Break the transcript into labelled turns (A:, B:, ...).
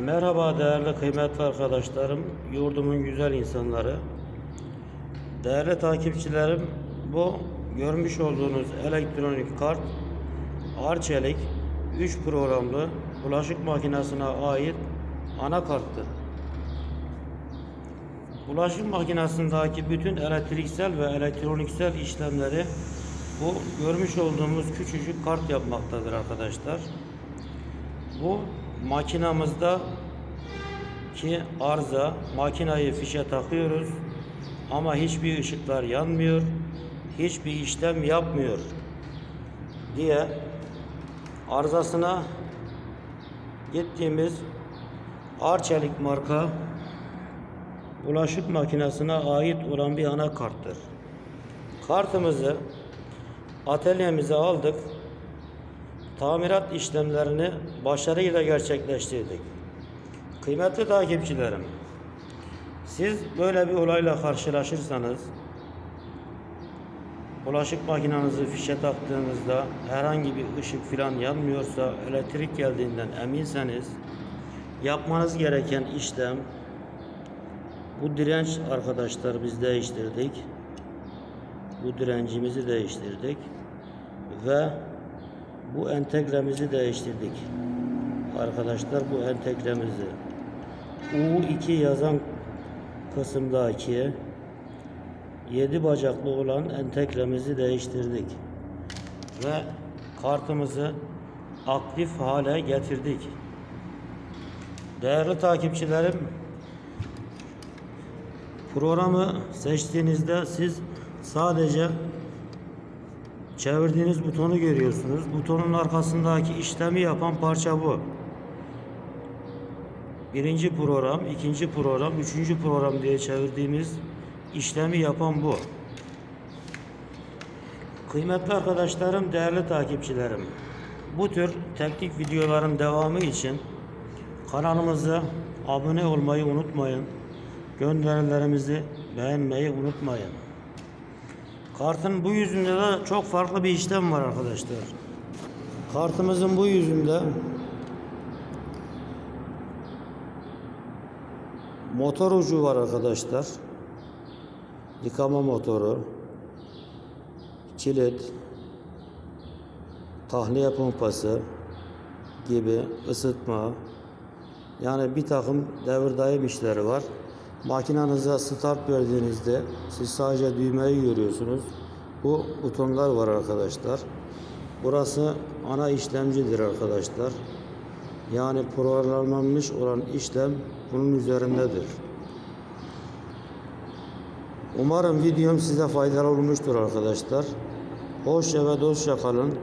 A: Merhaba değerli kıymetli arkadaşlarım, yurdumun güzel insanları. Değerli takipçilerim, bu görmüş olduğunuz elektronik kart Arçelik 3 programlı bulaşık makinesine ait anakarttır. Bulaşık makinesindeki bütün elektriksel ve elektroniksel işlemleri bu görmüş olduğumuz küçücük kart yapmaktadır arkadaşlar. Bu makinamızda ki arıza makinayı fişe takıyoruz ama hiçbir ışıklar yanmıyor hiçbir işlem yapmıyor diye arızasına gittiğimiz Arçelik marka bulaşık makinesine ait olan bir anakarttır. Kartımızı atölyemize aldık. Tamirat işlemlerini başarıyla gerçekleştirdik. Kıymetli takipçilerim, siz böyle bir olayla karşılaşırsanız, bulaşık makinenizi fişe taktığınızda herhangi bir ışık filan yanmıyorsa, elektrik geldiğinden eminseniz, yapmanız gereken işlem, bu direnç arkadaşlar biz değiştirdik. Bu direncimizi değiştirdik. Ve bu entegremizi değiştirdik. Arkadaşlar bu entegremizi U2 yazan kısımdaki 7 bacaklı olan entegremizi değiştirdik. Ve kartımızı aktif hale getirdik. Değerli takipçilerim, programı seçtiğinizde siz sadece çevirdiğiniz butonu görüyorsunuz. Butonun arkasındaki işlemi yapan parça bu. Birinci program, ikinci program, üçüncü program diye çevirdiğimiz işlemi yapan bu. Kıymetli arkadaşlarım, değerli takipçilerim. Bu tür teknik videoların devamı için kanalımıza abone olmayı unutmayın. Gönderilerimizi beğenmeyi unutmayın. Kartın bu yüzünde de çok farklı bir işlem var arkadaşlar. Kartımızın bu yüzünde motor ucu var arkadaşlar. Yıkama motoru, kilit, tahliye pompası gibi ısıtma yani bir takım devir daim işleri var. Makinanıza start verdiğinizde siz sadece düğmeyi görüyorsunuz. Bu butonlar var arkadaşlar. Burası ana işlemcidir arkadaşlar. Yani programlanmış olan işlem bunun üzerindedir. Umarım videom size faydalı olmuştur arkadaşlar. Hoşça ve dostça kalın.